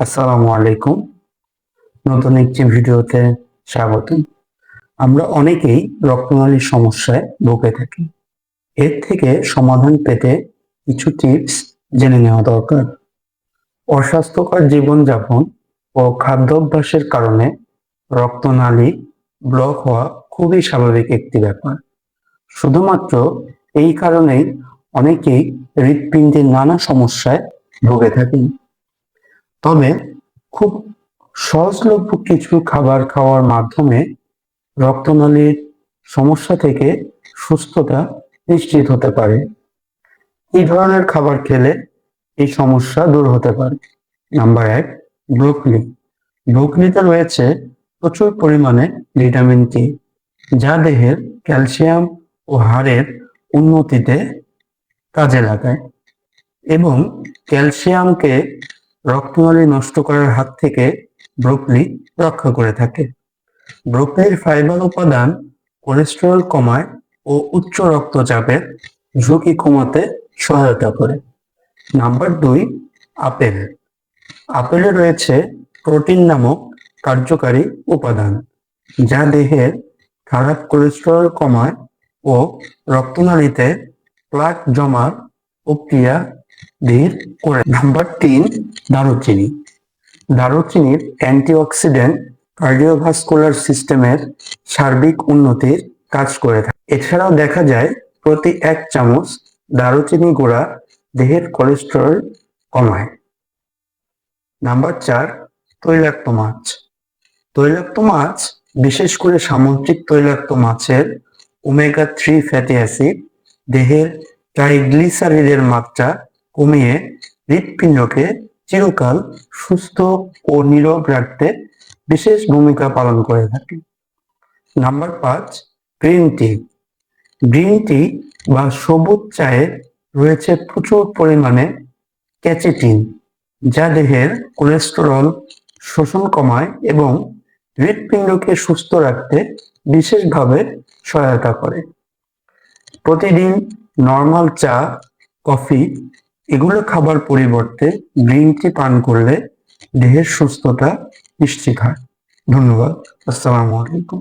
আসসালামু আলাইকুম। নতুন একটি ভিডিওতে স্বাগত। আমরা অনেকেই রক্তনালীর সমস্যায় ভুগে থাকি। এর থেকে সমাধান পেতে কিছু টিপস জেনে নেওয়া দরকার। অস্বাস্থ্যকর জীবনযাপন ও খাদ্যাভ্যাসের কারণে রক্তনালী ব্লক হওয়া খুবই স্বাভাবিক একটি ব্যাপার। শুধুমাত্র এই কারণেই অনেকেই হৃৎপিণ্ডের নানা সমস্যায় ভুগে থাকেন। তবে খুব সহজলভ্য কিছু খাবার খাওয়ার মাধ্যমে রক্তনালীর সমস্যা থেকে সুস্থতা নিশ্চিত হতে পারে। এই ধরনের খাবার খেলে এই সমস্যা দূর হতে পারে। নাম্বার এক, ব্রোকলি। ব্রোকলিতে রয়েছে প্রচুর পরিমাণে ভিটামিন টি, যা দেহের ক্যালসিয়াম ও হাড়ের উন্নতিতে কাজে লাগায় এবং ক্যালসিয়ামকে রক্তনালী নষ্ট করার হাত থেকে ব্রোকলি রক্ষা করে থাকে। ব্রোকলির ফাইবার উপাদান কোলেস্টেরল কমায় ও উচ্চ রক্তচাপের ঝুঁকি কমাতে সহায়তা করে। নাম্বার দুই, আপেল। আপেলে রয়েছে প্রোটিন নামক কার্যকারী উপাদান, যা দেহের খারাপ কোলেস্টেরল কমায় ও রক্তনালীতে প্লাক জমার প্রক্রিয়া ধীর করে। নাম্বার তিন, দারুচিনি। দারুচিনির অ্যান্টিঅক্সিডেন্ট কার্ডিওভাস্কুলার সিস্টেমের সার্বিক উন্নতির কাজ করে থাকে। এছাড়াও দেখা যায় প্রতি এক চামচ দারুচিনি গুঁড়া দেহের কোলেস্টেরল কমায়। নাম্বার চার, তৈলাক্ত মাছ। তৈলাক্ত মাছ, বিশেষ করে সামুদ্রিক তৈলাক্ত মাছের ওমেগা থ্রি ফ্যাটি অ্যাসিড দেহের ট্রাইগ্লিসারিডের মাত্রা কমিয়ে হৃৎপিণ্ডকে চিরকাল সুস্থ ও নীরব রাখতে বিশেষ ভূমিকা পালন করে থাকে। নাম্বার পাঁচ, গ্রিন টি। গ্রিন টি বা সবুজ চায়ে রয়েছে প্রচুর পরিমাণে ক্যাচেটিন, যা দেহের কোলেস্টেরল শোষণ কমায় এবং হৃৎপিণ্ডকে সুস্থ রাখতে বিশেষভাবে সহায়তা করে। প্রতিদিন নর্মাল চা, কফি এগুলো খাবার পরিবর্তে গ্রিন টি পান করলে দেহের সুস্থতা নিশ্চিত হয়। ধন্যবাদ। আসসালামু আলাইকুম।